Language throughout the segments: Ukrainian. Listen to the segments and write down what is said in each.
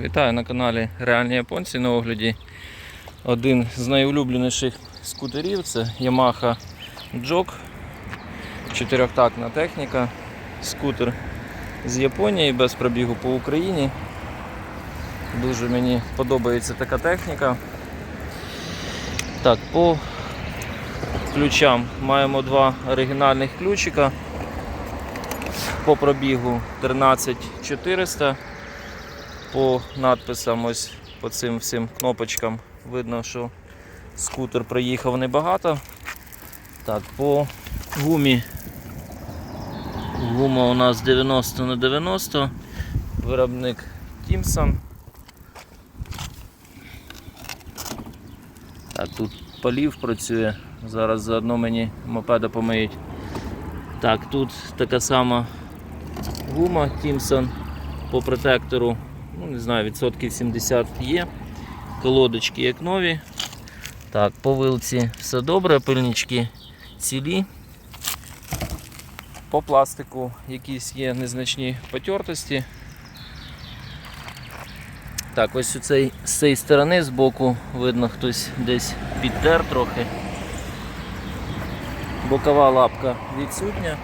Вітаю на каналі Реальні Японці на огляді. Один з найулюбленіших скутерів це Yamaha Jog. Чотирьохтактна техніка. Скутер з Японії без пробігу по Україні. Дуже мені подобається така техніка. Так, по ключам маємо два оригінальних ключика. По пробігу 13400. По надписам, ось по цим всім кнопочкам видно, що скутер проїхав небагато. Так, по гумі. Гума у нас 90 на 90. Виробник Тімсон. Так, тут полів працює. Зараз заодно мені мопеда помиють. Так, тут така сама гума Тімсон по протектору, ну не знаю, відсотків 70 є. Колодочки як нові. Так, по вилці все добре, пильнички цілі. По пластику якісь є незначні потертості. Так, ось у цей, з цієї сторони збоку видно хтось десь підтер трохи. Бокова лапка відсутня.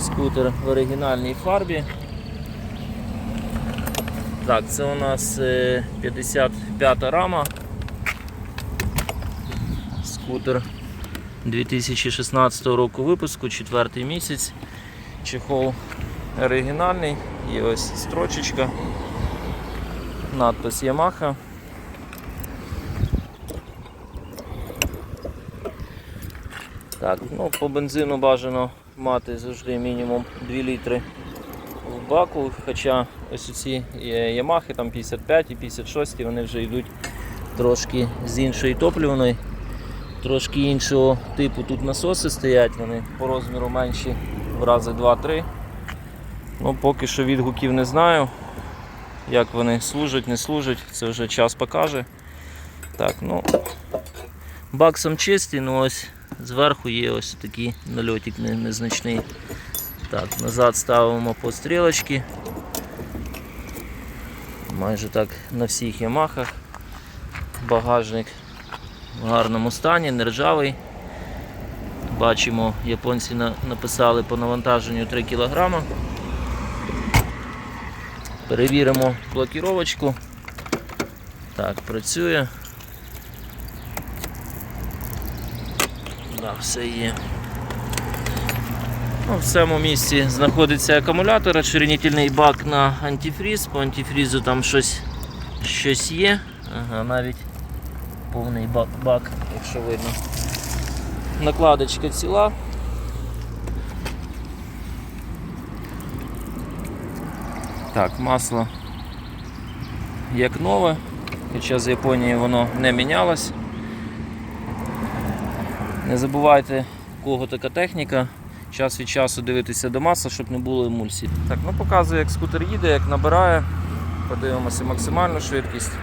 Скутер в оригінальній фарбі. Так, це у нас е, 55 рама. Скутер 2016 року випуску, четвертий місяць. Чехол оригінальний, є ось строчечка, надпис Yamaha. Так, ну по бензину бажано мати завжди мінімум 2 літри в баку, хоча ось ці Ямахи там 55 і 56 вони вже йдуть трошки з іншої топлівної, трошки іншого типу тут насоси стоять, вони по розміру менші в рази 2-3. Ну, поки що відгуків не знаю. Як вони служать, не служать, це вже час покаже. Так, ну бак сам чистий, ну ось зверху є ось такий нальотик незначний. Так, назад ставимо по стрілочці. Майже так на всіх ямахах. Багажник в гарному стані, не ржавий. Бачимо, японці написали по навантаженню 3 кг. Перевіримо блокіровочку. Так, працює. Да, все є. Ну, в цьому місці знаходиться акумулятор, розширенительний бак на антифріз. По антифрізу там щось, щось є. Ага, навіть повний бак, бак, якщо видно. Накладочка ціла. Так, масло як нове, хоча з Японії воно не мінялось. Не забувайте, у кого така техніка, час від часу дивитися до маса, щоб не було емульсій. Так, ну показує, як скутер їде, як набирає. Подивимося максимальну швидкість.